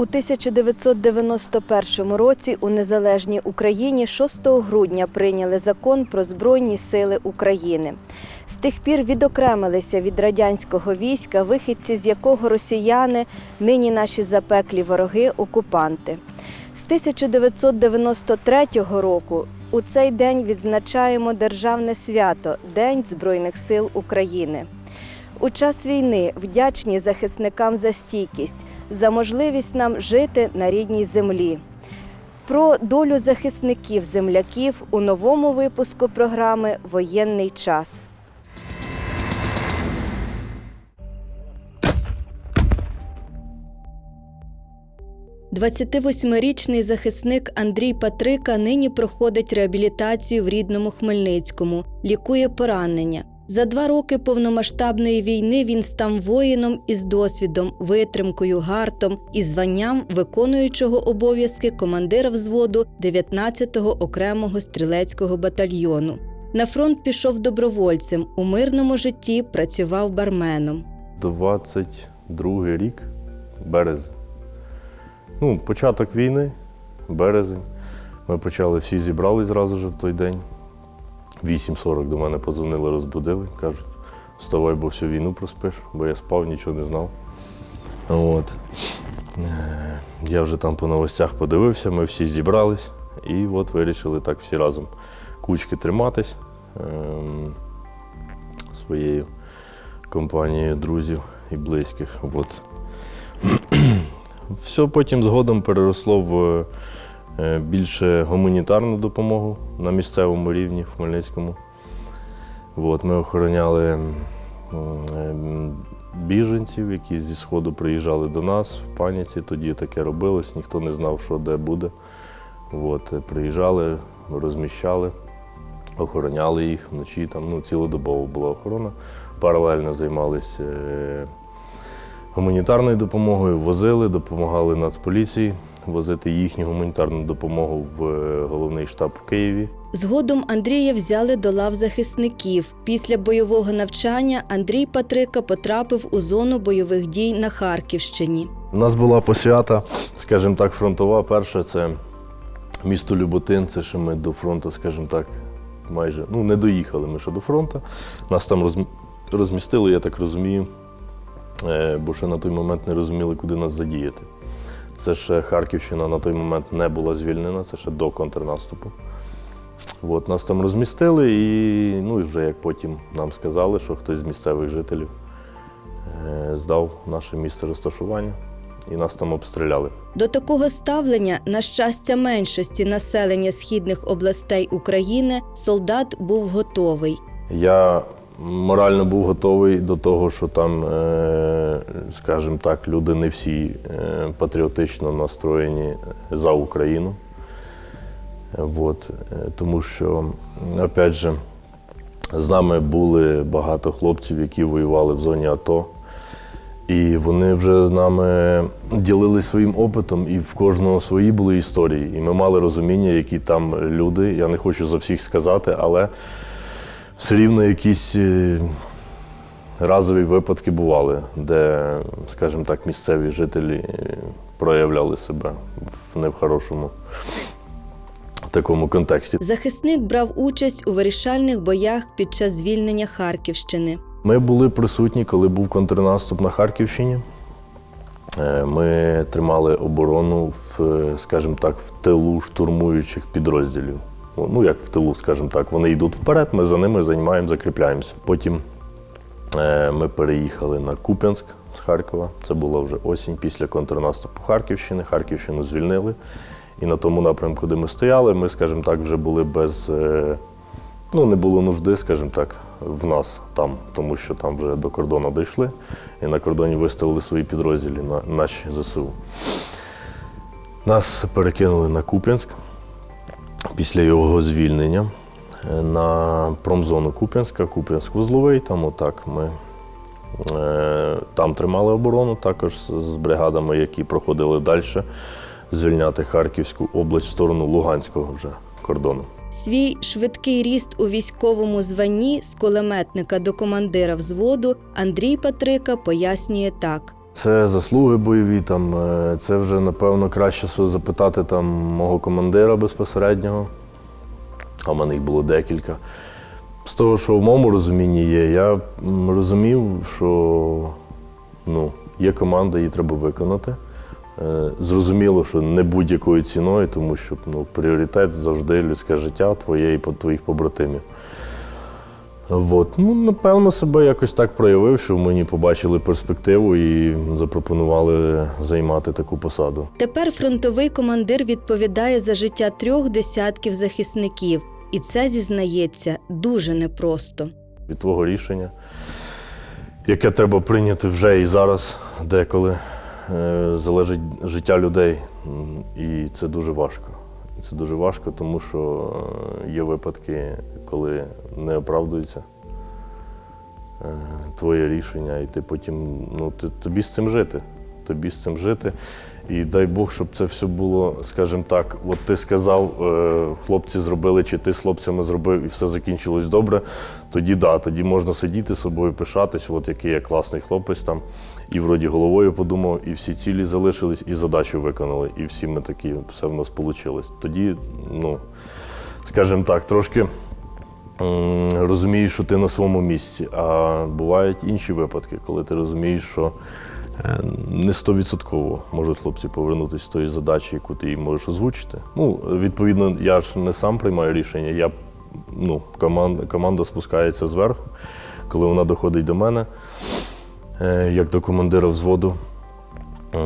У 1991 році у незалежній Україні 6 грудня прийняли закон про Збройні сили України. З тих пір відокремилися від радянського війська, вихідці з якого росіяни, нині наші запеклі вороги, окупанти. З 1993 року у цей день відзначаємо державне свято День Збройних сил України. У час війни вдячні захисникам за стійкість, за можливість нам жити на рідній землі. Про долю захисників земляків у новому випуску програми Воєнний час. 28-річний захисник Андрій Патрика нині проходить реабілітацію в рідному Хмельницькому, лікує поранення. За два роки повномасштабної війни він став воїном із досвідом, витримкою, гартом і званням виконуючого обов'язки командира взводу 19-го окремого стрілецького батальйону. На фронт пішов добровольцем. У мирному житті працював барменом. 22 рік, березень. Ну, початок війни, березень. Ми почали, всі зібрались зразу ж в той день. 8.40 до мене подзвонили, розбудили. Кажуть, вставай, бо всю війну проспиш, бо я спав, нічого не знав. От. Е, Я вже там по новостях подивився, ми всі зібрались і от вирішили так всі разом кучки триматись ем, своєю компанією друзів і близьких. От. Все потім згодом переросло в більше гуманітарну допомогу на місцевому рівні в Хмельницькому. От, ми охороняли е, біженців, які зі Сходу приїжджали до нас в паніці. Тоді таке робилось, ніхто не знав, що де буде. От, е, приїжджали, розміщали, охороняли їх вночі. Там, ну, цілодобово була охорона. Паралельно займалися е, гуманітарною допомогою, возили, допомагали Нацполіції возити їхню гуманітарну допомогу в е, головний штаб в Києві. Згодом Андрія взяли до лав захисників. Після бойового навчання Андрій Патрика потрапив у зону бойових дій на Харківщині. У нас була посвята, скажімо так, фронтова. Перша це місто Люботин, це ще ми до фронту, скажімо так, майже ну, не доїхали ми ще до фронту. Нас там розмістили, я так розумію, е, бо ще на той момент не розуміли, куди нас задіяти. Це ще Харківщина на той момент не була звільнена, це ще до контрнаступу. От, нас там розмістили, і ну, і вже як потім нам сказали, що хтось з місцевих жителів е, здав наше місце розташування і нас там обстріляли. До такого ставлення, на щастя меншості населення східних областей України, солдат був готовий. Я морально був готовий до того, що там, е, скажімо так, люди не всі е, патріотично настроєні за Україну. От, е, тому що, опять же, з нами були багато хлопців, які воювали в зоні АТО. І вони вже з нами ділилися своїм опитом, і в кожного свої були історії. І ми мали розуміння, які там люди. Я не хочу за всіх сказати, але все рівно якісь е, разові випадки бували, де, скажімо так, місцеві жителі е, проявляли себе в не в хорошому такому контексті. Захисник брав участь у вирішальних боях під час звільнення Харківщини. Ми були присутні, коли був контрнаступ на Харківщині. Е, Ми тримали оборону в, скажімо так, в тилу штурмуючих підрозділів. Ну, як в тилу, скажімо так, вони йдуть вперед, ми за ними займаємо, закріпляємося. Потім е, ми переїхали на Куп'янськ з Харкова. Це була вже осінь після контрнаступу Харківщини. Харківщину звільнили. І на тому напрямку, де ми стояли, ми, скажімо так, вже були без. е, Ну, не було нужди, скажімо так, в нас там, тому що там вже до кордону дійшли, і на кордоні виставили свої підрозділи на наші ЗСУ. Нас перекинули на Куп'янськ після його звільнення е, на промзону Куп'янська, Куп'янськ-Вузловий. Там отак ми е, там тримали оборону, також з- з бригадами, які проходили далі звільняти Харківську область в сторону Луганського вже кордону. Свій швидкий ріст у військовому званні з кулеметника до командира взводу Андрій Патрика пояснює так. Це заслуги бойові, там, е, це вже, напевно, краще запитати там, мого командира безпосереднього, а в мене їх було декілька. З того, що в моєму розумінні є, я розумів, що ну, є команда, її треба виконати. Е, Зрозуміло, що не будь-якою ціною, тому що ну, пріоритет завжди людське життя твоє і твоїх побратимів. От. Ну, напевно, себе якось так проявив, що мені побачили перспективу і запропонували займати таку посаду. Тепер фронтовий командир відповідає за життя трьох десятків захисників, і це зізнається дуже непросто. від твого рішення, яке треба прийняти вже і зараз, деколи е, залежить життя людей. І це дуже важко. Це дуже важко, тому що е, є випадки, коли не оправдується е, твоє рішення, і ти потім ну, ти, тобі з цим жити. Тобі з цим жити. І дай Бог, щоб це все було, скажімо так, от ти сказав, е, хлопці зробили, чи ти з хлопцями зробив, і все закінчилось добре. Тоді да, тоді можна сидіти з собою, пишатись, от який я класний хлопець там. І вроді головою подумав, і всі цілі залишились, і задачу виконали. І всі ми такі, все в нас вийшло. Тоді, ну, скажімо так, трошки розумієш, що ти на своєму місці. А бувають інші випадки, коли ти розумієш, що е, не стовідсотково можуть хлопці повернутися з тої задачі, яку ти їм можеш озвучити. Ну, відповідно, я ж не сам приймаю рішення, я, ну, команда, команда спускається зверху, коли вона доходить до мене, е, як до командира взводу, е,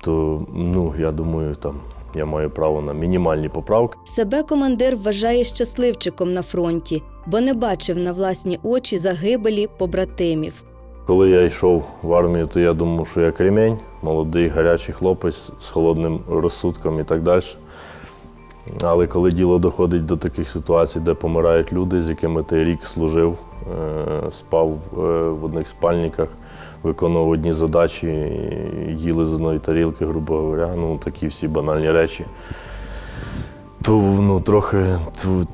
то ну, я думаю, там я маю право на мінімальні поправки. Себе командир вважає щасливчиком на фронті, бо не бачив на власні очі загибелі побратимів. Коли я йшов в армію, то я думав, що я кремінь, молодий, гарячий хлопець з холодним розсудком і так далі. Але коли діло доходить до таких ситуацій, де помирають люди, з якими ти рік служив, е, спав е, в одних спальниках, виконував одні задачі, їли з одної тарілки, грубо говоря, ну такі всі банальні речі. То ну, трохи,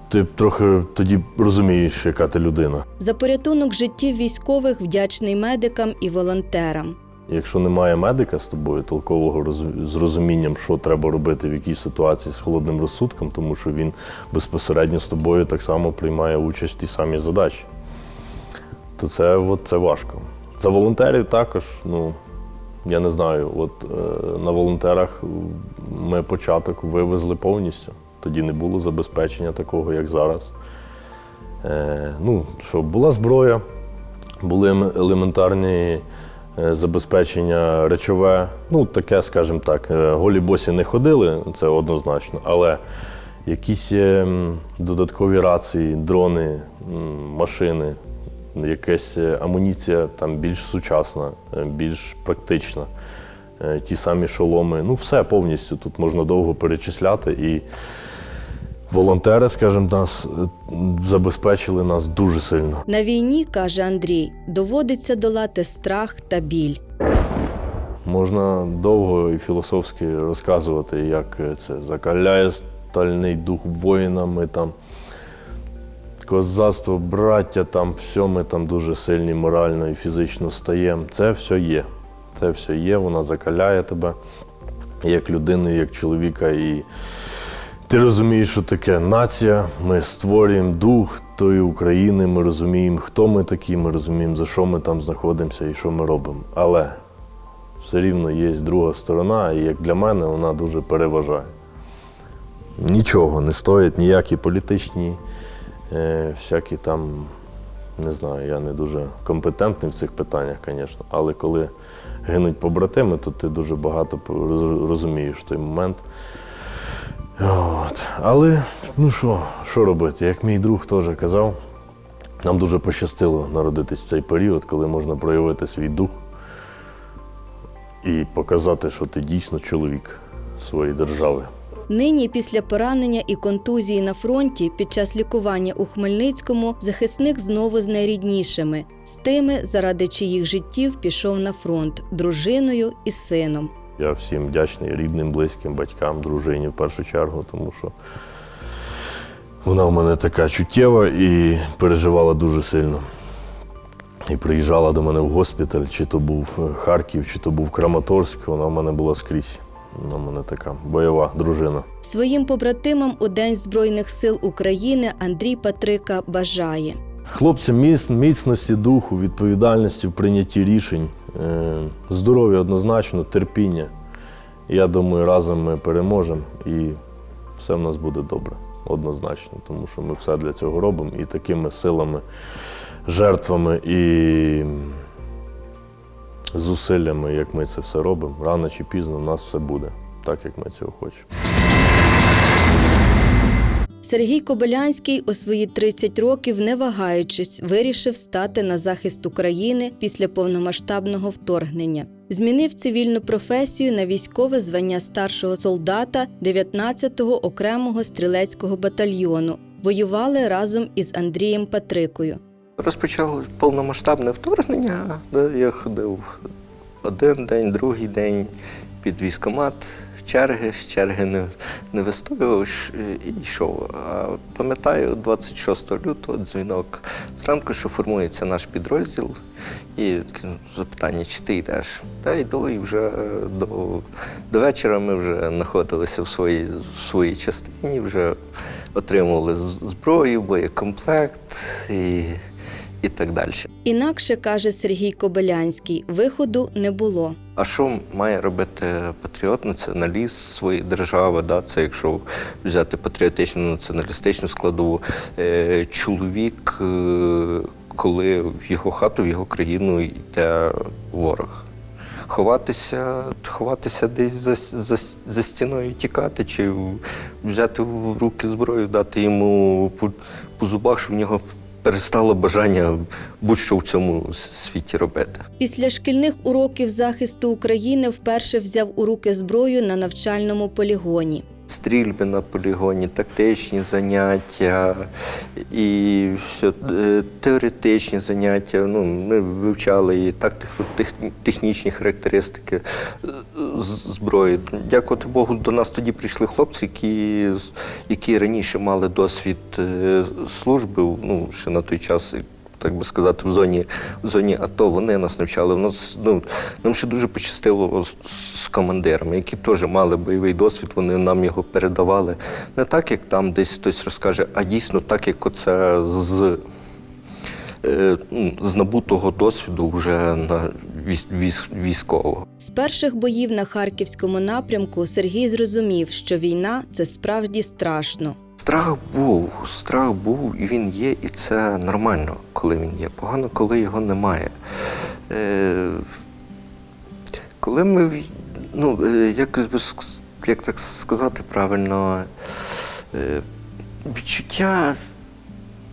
ти трохи тоді розумієш, яка ти людина. За порятунок життів військових вдячний медикам і волонтерам. Якщо немає медика з тобою, толкового роз- з розумінням, що треба робити в якій ситуації з холодним розсудком, тому що він безпосередньо з тобою так само приймає участь в тій самій задачі, то це, от, це важко. За волонтерів також, ну, я не знаю, от е, на волонтерах ми початок вивезли повністю. Тоді не було забезпечення такого, як зараз. Е, ну, що була зброя, були ем- елементарні е, забезпечення речове. Ну, таке, скажімо так, е, голі босі не ходили, це однозначно, але якісь е, додаткові рації, дрони, машини, якась е, амуніція там більш сучасна, е, більш практична. Е, Ті самі шоломи, ну все повністю. Тут можна довго перечисляти. І волонтери, скажімо, нас забезпечили нас дуже сильно. На війні, каже Андрій, доводиться долати страх та біль. Можна довго і філософськи розказувати, як це закаляє стальний дух воїна. Ми там козацтво, браття, там все ми там дуже сильні морально і фізично стаємо. Це все є. Це все є, вона закаляє тебе як людину, як чоловіка. І ти розумієш, що таке нація. Ми створюємо дух тої України, ми розуміємо, хто ми такі, ми розуміємо, за що ми там знаходимося і що ми робимо. Але все рівно є друга сторона, і як для мене вона дуже переважає. Нічого не стоять ніякі політичні, всякі там, не знаю, я не дуже компетентний в цих питаннях, звісно. Але коли гинуть побратими, то ти дуже багато розумієш той момент. От. Але ну що, що робити? Як мій друг теж казав, нам дуже пощастило народитись в цей період, коли можна проявити свій дух і показати, що ти дійсно чоловік своєї держави. Нині, після поранення і контузії на фронті, під час лікування у Хмельницькому, захисник знову з найріднішими, з тими, заради чиїх життів пішов на фронт дружиною і сином. Я всім вдячний рідним, близьким, батькам, дружині в першу чергу, тому що вона в мене така чуттєва і переживала дуже сильно. і приїжджала до мене в госпіталь, чи то був е, Харків, чи то був Краматорськ, вона в мене була скрізь. Вона мене така бойова дружина. Своїм побратимам у День Збройних сил України Андрій Патрика бажає. Хлопцям міц, міцності духу, відповідальності в прийнятті рішень, е, здоров'я однозначно, терпіння. Я думаю, разом ми переможемо і все в нас буде добре, однозначно, тому що ми все для цього робимо і такими силами, жертвами і зусиллями, як ми це все робимо, рано чи пізно в нас все буде так, як ми цього хочемо. Сергій Кобилянський у свої 30 років, не вагаючись, вирішив стати на захист України після повномасштабного вторгнення. Змінив цивільну професію на військове звання старшого солдата 19-го окремого стрілецького батальйону. Воювали разом із Андрієм Патрикою. Розпочало повномасштабне вторгнення, де я ходив один день, другий день під військомат, черги, черги не, не вистоював і йшов. А пам'ятаю, 26 лютого дзвінок зранку, що формується наш підрозділ, і запитання, чи ти йдеш? Та йду, і вже е, до, до вечора ми вже знаходилися в своїй, в своїй частині, вже отримували зброю, боєкомплект і, і так далі. Інакше каже Сергій Кобилянський, виходу не було. А що має робити патріот, націоналіст своєї держави? Да? Це якщо взяти патріотичну націоналістичну складову, е, чоловік, е, коли в його хату, в його країну йде ворог. Ховатися, ховатися десь за, за, за стіною тікати, чи взяти в руки зброю, дати йому по, по зубах, щоб в нього перестало бажання будь-що в цьому світі робити. Після шкільних уроків захисту України вперше взяв у руки зброю на навчальному полігоні. Стрільби на полігоні, тактичні заняття і все, теоретичні заняття. Ну, ми вивчали і так тех- тех- технічні характеристики е, зброї. Дякувати Богу, до нас тоді прийшли хлопці, які, які раніше мали досвід е, служби, ну, ще на той час. Так би сказати, в зоні, в зоні АТО вони нас навчали. У нас ну нам ще дуже пощастило з, командирами, які теж мали бойовий досвід. Вони нам його передавали. Не так, як там десь хтось розкаже, а дійсно так, як оце з, е, ну, з набутого досвіду вже на військ, військ, військового. З перших боїв на харківському напрямку Сергій зрозумів, що війна це справді страшно. Страх був, страх був, і він є, і це нормально, коли він є. Погано, коли його немає. Е, коли ми, ну, е, як, як так сказати правильно, е, відчуття,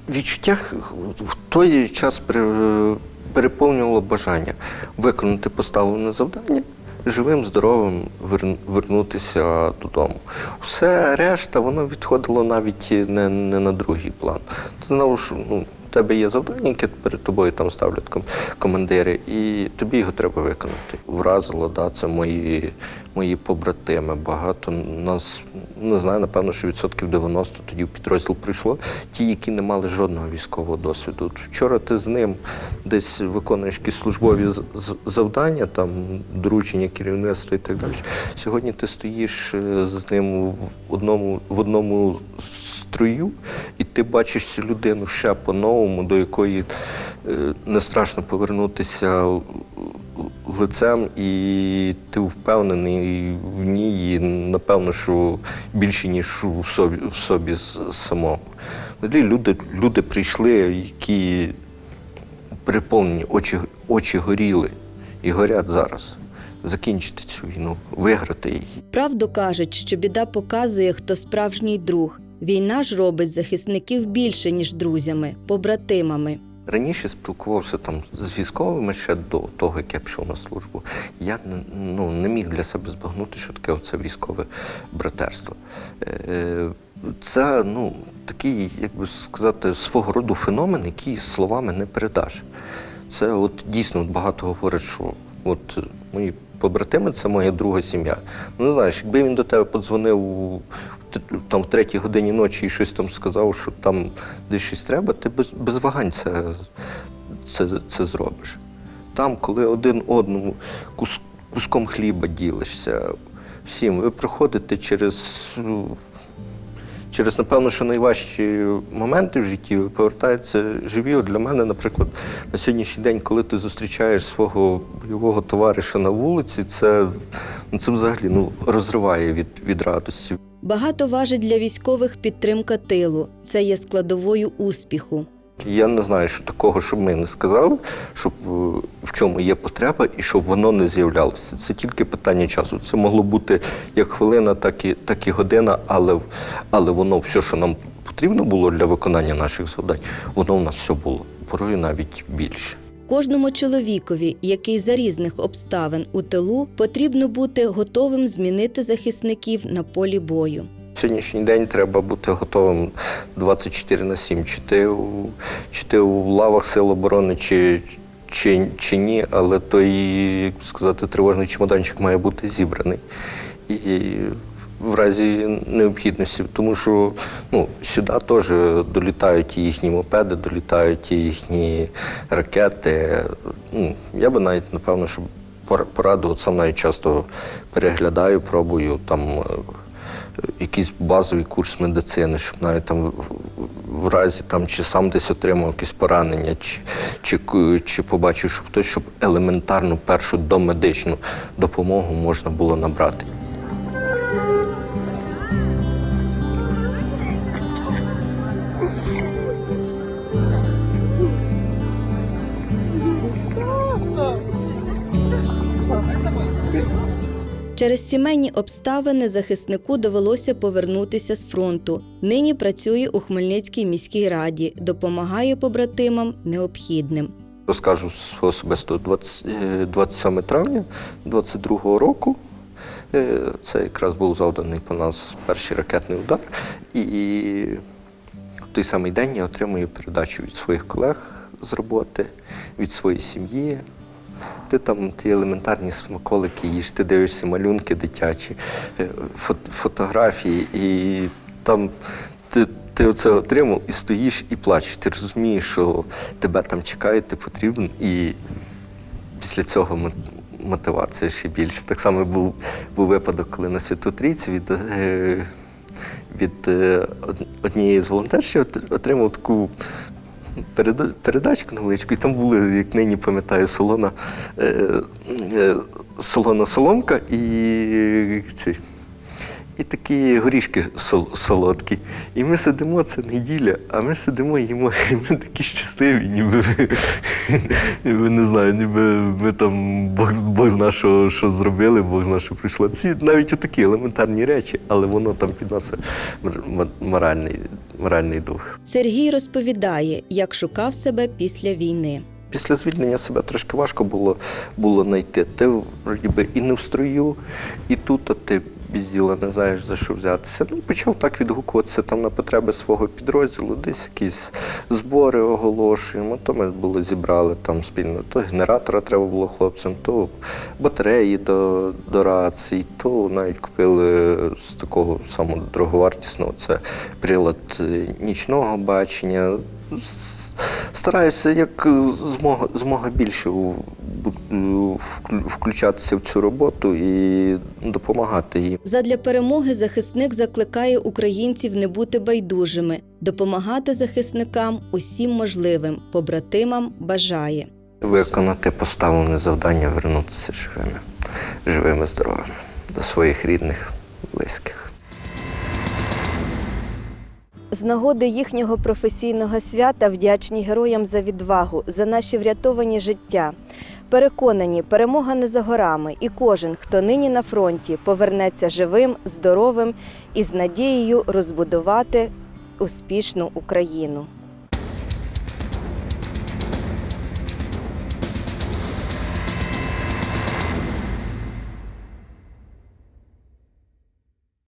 відчуття в той час пере- переповнювало бажання виконати поставлене завдання. Живим, здоровим вернутися додому. Все решта, воно відходило навіть не, не на другий план. Знову ж, ну, тебе є завдання, яке перед тобою там ставлять ком- командири, і тобі його треба виконати. Вразило, да, це мої, мої побратими. Багато нас, не знаю, напевно, що відсотків 90 тоді в підрозділ прийшло. Ті, які не мали жодного військового досвіду. Вчора ти з ним десь виконуєш якісь службові завдання, там доручення керівництва і так далі. Сьогодні ти стоїш е, з ним в одному, в одному строю, і ти бачиш цю людину ще по-новому, до якої е, не страшно повернутися лицем, і ти впевнений в ній, і, напевно, що більше, ніж у собі, в собі самому. Люди, люди прийшли, які переповнені, очі, очі горіли і горять зараз. Закінчити цю війну, виграти її. Правду кажуть, що біда показує, хто справжній друг. Війна ж робить захисників більше, ніж друзями, побратимами. Раніше спілкувався там з військовими ще до того, як я пішов на службу. Я ну, не міг для себе збагнути, що таке оце військове братерство. Е, Це ну, такий, як би сказати, свого роду феномен, який словами не передаш. Це от дійсно багато говорять, що от мої побратими це моя друга сім'я. Ну, знаєш, якби він до тебе подзвонив у- там в третій годині ночі і щось там сказав, що там десь щось треба, ти без, без вагань це, це, це зробиш. Там, коли один одному кус, куском хліба ділишся, всім, ви проходите через, ну, через, напевно, що найважчі моменти в житті, ви повертаєтеся живі. От для мене, наприклад, на сьогоднішній день, коли ти зустрічаєш свого бойового товариша на вулиці, це, ну, це взагалі ну, розриває від, від радості. Багато важить для військових підтримка тилу. Це є складовою успіху. Я не знаю, що такого, щоб ми не сказали, щоб е, в чому є потреба і щоб воно не з'являлося. Це тільки питання часу. Це могло бути як хвилина, так і, так і година, але, але воно все, що нам потрібно було для виконання наших завдань, воно в нас все було. Порою навіть більше. Кожному чоловікові, який за різних обставин у тилу, потрібно бути готовим змінити захисників на полі бою. Сьогоднішній день треба бути готовим 24 на 7, чи ти, чи ти у лавах Сил оборони, чи, чи, чи ні, але той, сказати, тривожний чемоданчик має бути зібраний. І в разі необхідності, тому що ну, сюди теж долітають і їхні мопеди, долітають і їхні ракети. Ну, я би навіть, напевно, пор- пораду, от сам навіть часто переглядаю, пробую там е, якийсь базовий курс медицини, щоб навіть там в разі там чи сам десь отримав якесь поранення, чи, чи, чи побачив, що хтось, щоб елементарну першу домедичну допомогу можна було набрати. Через сімейні обставини захиснику довелося повернутися з фронту. Нині працює у Хмельницькій міській раді, допомагає побратимам необхідним. Розкажу особисто 20, е, 27 травня 22-го року. е, Це якраз був завданий по нас перший ракетний удар. І в той самий день я отримую передачу від своїх колег з роботи, від своєї сім'ї. Ти там ті елементарні смаколики їш, ти дивишся малюнки дитячі, е, фотографії, і там ти, ти оце отримав і стоїш і плачеш. Ти розумієш, що тебе там чекають, ти потрібен, і після цього мотивація ще більше. Так само був, був випадок, коли на Святу Трійцю від, е, від е, однієї з волонтершів от- отримав таку передачку невеличку, і там були, як нині пам'ятаю, солона, е, е, солона соломка і ці. І такі горішки сол- солодкі. І ми сидимо, це неділя, а ми сидимо, їмо, і ми такі щасливі, ніби, ніби не знаю, ніби ми там Бог, Бог зна, що, що зробили, Бог зна, що прийшло. Ці навіть такі елементарні речі, але воно там підносить мор- мор- моральний, моральний дух. Сергій розповідає, як шукав себе після війни. Після звільнення себе трошки важко було, було знайти. Ти вроді би і не в строю, і тут, а ти без не знаєш за що взятися. Ну, почав так відгукуватися там на потреби свого підрозділу, десь якісь збори оголошуємо. То ми було зібрали там спільно. То генератора треба було хлопцям, то батареї до, до рацій, то навіть купили з такого самого дороговартісного це прилад е, нічного бачення. Стараюся як е, змога, змога більше включатися в цю роботу і допомагати їм. Задля перемоги захисник закликає українців не бути байдужими, допомагати захисникам усім можливим, побратимам бажає. Виконати поставлене завдання, вернутися живими, живими, здоровими до своїх рідних, близьких. З нагоди їхнього професійного свята вдячні героям за відвагу, за наші врятовані життя. Переконані, перемога не за горами, і кожен, хто нині на фронті, повернеться живим, здоровим і з надією розбудувати успішну Україну.